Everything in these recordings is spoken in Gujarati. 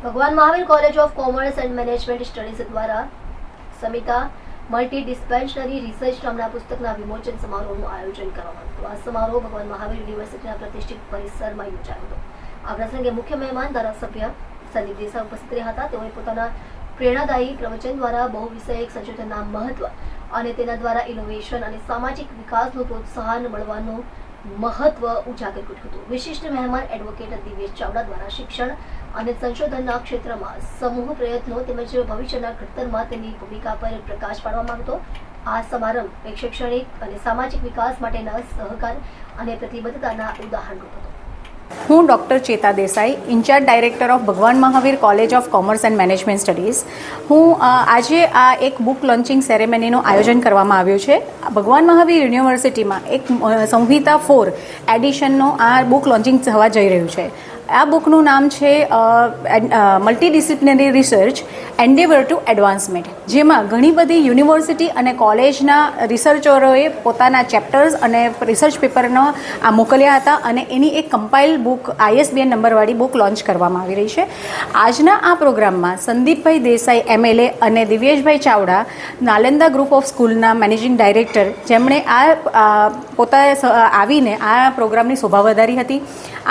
Bhagwan Mahavir college of commerce and management studies દ્વારા સમિતા મલ્ટી ડિસ્પેન્શનરી રિસર્ચ નામના પુસ્તકના વિમોચન સમારોહનું આયોજન કરવામાં હતું આ સમારોહ ભગવાન મહાવીર યુનિવર્સિટીના પ્રતિષ્ઠિત પરિસરમાં યોજાયો હતો. આ પ્રસંગે મુખ્ય મહેમાન ધારાસભ્ય સંદીપ દેસાઈ ઉપસ્થિત રહ્યા હતા. તેઓએ પોતાના પ્રેરણાદાયી પ્રવચન દ્વારા બહુ વિષયક સંશોધનના મહત્વ અને તેના દ્વારા ઇનોવેશન અને સામાજિક વિકાસનું પ્રોત્સાહન મળવાનું મહત્વ ઉજાગર કર્યું હતું. વિશિષ્ટ મહેમાન એડવોકેટ દિવેશ ચાવડા દ્વારા શિક્ષણ અને સંશોધનના ક્ષેત્રમાં સમૂહ પ્રયત્નો તેમજ ભવિષ્યના ઘડતરમાં તેની ભૂમિકા પર પ્રકાશ પાડવામાં આવ્યો આ સમારંભ શૈક્ષણિક અને સામાજિક વિકાસ માટેના સહકાર અને પ્રતિબદ્ધતાના ઉદાહરણરૂપ હતો. હું ડૉક્ટર ચેતા Desai, incharge director of Bhagwan Mahavir college of commerce and management studies. હું આજે આ એક બુક લોન્ચિંગ સેરેમનીનું આયોજન કરવામાં આવ્યું છે. ભગવાન મહાવીર યુનિવર્સિટીમાં એક સંહિતા ફોર એડિશનનો આ બુક લોન્ચિંગ થવા જઈ રહ્યું છે. આ બુકનું નામ છે multidisciplinary research endeavour to advancement જેમાં ઘણી બધી યુનિવર્સિટી અને કોલેજના રિસર્ચરોએ પોતાના ચેપ્ટર્સ અને રિસર્ચ પેપરનો આ મોકલ્યા હતા અને એની એક કમ્પાઇલ બુક આઈએસબીએન નંબરવાળી બુક લોન્ચ કરવામાં આવી રહી છે. આજના આ પ્રોગ્રામમાં સંદીપભાઈ દેસાઈ એમએલએ અને દિવ્યેશભાઈ ચાવડા, નાલંદા ગ્રુપ ઓફ સ્કૂલના મેનેજિંગ ડાયરેક્ટર જેમણે આ પોતા આવીને આ પ્રોગ્રામની શોભા વધારી હતી.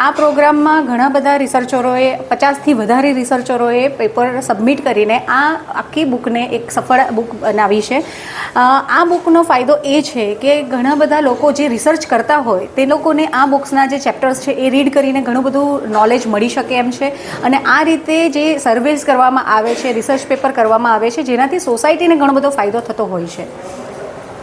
આ પ્રોગ્રામમાં ઘણા બધા રિસર્ચરોએ પચાસથી વધારે રિસર્ચરોએ પેપર સબમિટ કરીને આ આખી બુકને એક સફળ બુક બનાવી છે. આ બુકનો ફાયદો એ છે કે ઘણા બધા લોકો જે રિસર્ચ કરતા હોય, તે લોકોને આ બુક્સના જે ચેપ્ટર્સ છે એ રીડ કરીને ઘણું બધું નોલેજ મળી શકે એમ છે. અને આ રીતે જે સર્વેસ કરવામાં આવે છે રિસર્ચ પેપર કરવામાં આવે છે, જેનાથી સોસાયટીને ઘણો બધો ફાયદો થતો હોય છે.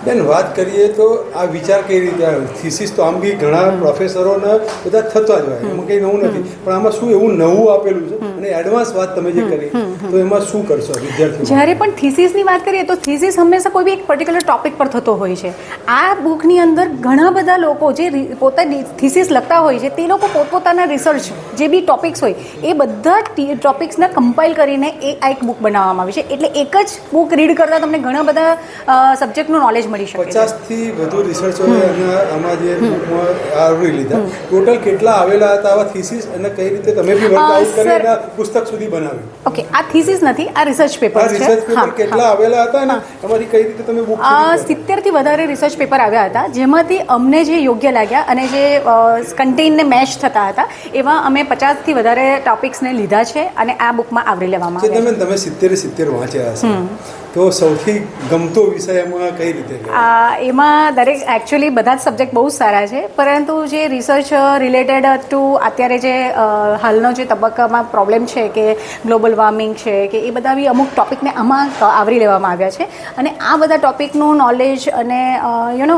બેન વાત કરીએ તો આ વિચાર કઈ રીતે આવ્યો? થીસીસ તો આમ બી ઘણા પ્રોફેસરોને બધા થતા જ હોય એમાં કંઈ નવું નથી. પણ આમાં શું એવું નવું આપેલું છે? અને એડવાન્સ વાત તમે જે કરી તો એમાં શું કરશો વિદ્યાર્થીઓ જ્યારે પણ થીસીસની વાત કરીએ તો થીસીસ હંમેશા કોઈ બી એક પર્ટિક્યુલર ટોપિક પર થતો હોય છે. આ બુકની અંદર ઘણા બધા લોકો જે પોતા થીસીસ લખતા હોય છે તે લોકો પોતપોતાના રિસર્ચ જે બી ટોપિક્સ હોય એ બધા ટોપિક્સના કમ્પાઇલ કરીને એ આ એક બુક બનાવવામાં આવી છે. એટલે એક જ બુક રીડ કરતાં તમને ઘણા બધા સબ્જેક્ટનું નોલેજ મળી શકે પચાસથી વધુ રિસર્ચોએ આમાં જે બુકમાં આવરી લીધા. ટોટલ કેટલા આવેલા હતા આવા થીસીસ અને કઈ રીતે તમે બી વર્કઆઉટ કરી પુસ્તક સુધી બનાવ્યું. ઓકે આ થીસિસ નથી આ રિસર્ચ પેપર છે. રિસર્ચ પેપર કેટલા આવેલા હતા ને? તમારી કઈ રીતે તમે બુક આ સિત્તેરથી વધારે રિસર્ચ પેપર આવ્યા હતા જેમાંથી અમને જે યોગ્ય લાગ્યા અને જે કન્ટેનને મેચ થતા હતા એવા અમે પચાસથી વધારે ટોપિક્સને લીધા છે અને આ બુકમાં આવરી લેવામાં આવ્યા તમે તમે સિત્તેર સિત્તેર વાંચ્યા હશે. તો સૌથી ગમતો વિષય એમાં કઈ રીતે આ એમાં દરેક એકચ્યુઅલી બધા જ સબ્જેક્ટ બહુ સારા છે પરંતુ જે રિસર્ચ રિલેટેડ ટુ અત્યારે જે હાલનો જે તબક્કામાં પ્રોબ્લેમ છે કે ગ્લોબલ વોર્મિંગ છે કે એ બધા બી અમુક ટોપિકને આમાં આવરી લેવામાં આવ્યા છે. અને આ બધા ટોપિકનું નોલેજ અને યુ નો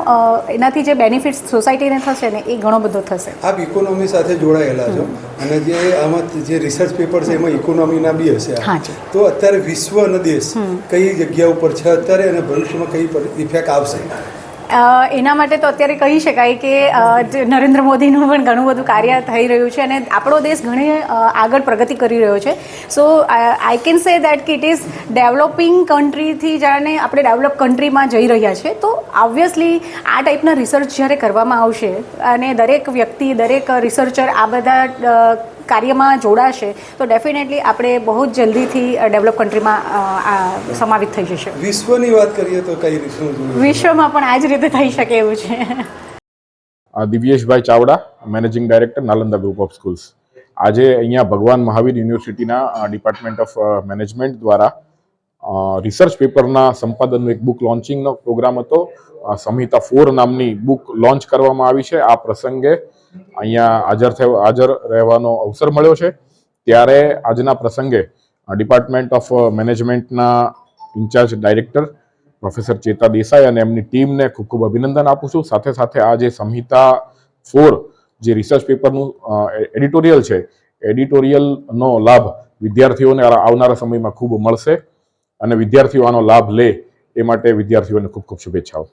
એનાથી જે બેનિફિટ્સ સોસાયટીને થશે ને એ ઘણો બધો થશે. આપ ઇકોનોમી સાથે જોડાયેલા છો. અને જે આમાં જે રિસર્ચ પેપર છે એમાં ઇકોનોમીના બી હશે તો અત્યારે વિશ્વ અને દેશ કઈ જગ્યા ઉપર છે? અત્યારે અને ભવિષ્યમાં કઈ ઇફેક્ટ આવશે? એના માટે તો અત્યારે કહી શકાય કે નરેન્દ્ર મોદીનું પણ ઘણું બધું કાર્ય થઈ રહ્યું છે અને આપણો દેશ ઘણી આગળ પ્રગતિ કરી રહ્યો છે. So I can say that કે ઇટ ઇઝ ડેવલપિંગ કન્ટ્રીથી જાણે આપણે ડેવલપ કન્ટ્રીમાં જઈ રહ્યા છે. તો ઓબ્વિયસલી આ ટાઈપના રિસર્ચ જ્યારે કરવામાં આવશે અને દરેક વ્યક્તિ, દરેક રિસર્ચર આ બધા કાર્યમાં જોડાશે તો ડેફિનેટલી આપણે બહુ જ જલ્દીથી ડેવલપ કન્ટ્રીમાં સમાવિત થઈ જશે. વિશ્વની વાત કરીએ તો કઈ રીતે? વિશ્વમાં પણ આ જ રીતે થઈ શકે એવું છે. Divyeshbhai Chavda managing director Nalanda group of schools આજે અહીંયા ભગવાન મહાવીર યુનિવર્સિટીના ડિપાર્ટમેન્ટ ઓફ મેનેજમેન્ટ દ્વારા રિસર્ચ પેપરના સંપાદનનું એક બુક લોન્ચિંગનો પ્રોગ્રામ હતો. સંહિતા ફોર નામની બુક લોન્ચ કરવામાં આવી છે. આ પ્રસંગે અહીંયા હાજર થયો, હાજર રહેવાનો અવસર મળ્યો છે. ત્યારે આજના પ્રસંગે ડિપાર્ટમેન્ટ ઓફ મેનેજમેન્ટના incharge director professor Cheta Desai અને એમની ટીમને ખૂબ ખૂબ અભિનંદન આપું છું. સાથે સાથે આ જે સંહિતા ફોર જે રિસર્ચ પેપરનું એડિટોરિયલ છે એડિટોરિયલનો લાભ વિદ્યાર્થીઓને આવનારા સમયમાં ખૂબ મળશે. અને વિદ્યાર્થીઓ આનો લાભ લે એ માટે વિદ્યાર્થીઓને ખૂબ ખૂબ શુભેચ્છાઓ.